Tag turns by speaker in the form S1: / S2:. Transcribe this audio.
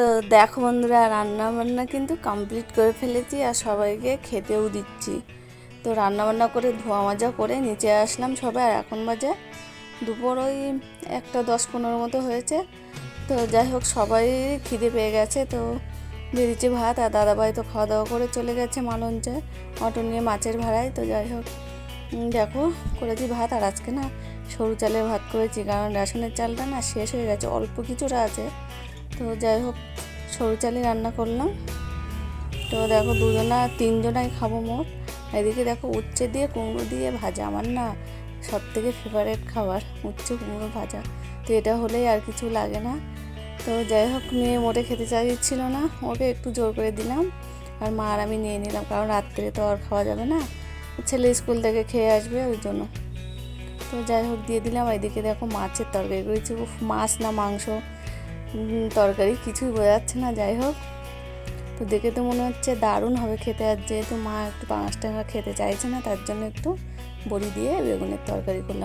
S1: তো দেখো বন্ধুরা রান্না বান্না কিন্তু কমপ্লিট করে ফেলেছি আর সবাইকে খেতেও দিচ্ছি। তো রান্না বান্না করে ধোয়া মাজা করে নিচে আসলাম সবাই আর এখন বাজে দুপুর ওই একটা দশ পনেরো মতো হয়েছে। তো যাই হোক, সবাই খিদে পেয়ে গেছে তো দিয়ে ভাত আর দাদাভাই তো খাওয়া দাওয়া করে চলে গেছে মালঞ্চে অটো নিয়ে মাছের ভাড়ায়। তো যাই হোক দেখো করেছি ভাত আর আজকে না সরু চালের ভাত করেছি কারণ রেশনের চালটা না শেষ হয়ে গেছে, অল্প কিছুটা আছে। তো যাই হোক, সরু চালই রান্না করলাম। তো দেখো দুজনা, তিনজনাই খাব মোট। এদিকে দেখো উচ্ছে দিয়ে কুমড়ো দিয়ে ভাজা, আমার না সব থেকে ফেভারেট খাবার, উচ্ছে কুমড়ো ভাজা। তো এটা হলেই আর কিছু লাগে না। তো যাই হোক, মেয়ে মোটে খেতে চাইছিল না, ওকে একটু জোর করে দিলাম। আর মা আর আমি নিয়ে নিলাম, কারণ রাত্রে তো আর খাওয়া যাবে না। ছেলে স্কুল থেকে খেয়ে আসবে ওই জন্য। তো যাই হোক, দিয়ে দিলাম। এদিকে দেখো মাছের তরকারি করেছি। মাছ না মাংস। তরকারি কিছুই বোঝাচ্ছে না, যাই হোক। তো দেখে তো মনে হচ্ছে দারুণ হবে খেতে, আর যেহেতু মা একটু পাঁচ টাকা খেতে চাইছে না, তার জন্য একটু বড়ি দিয়ে বেগুনের তরকারি করলাম।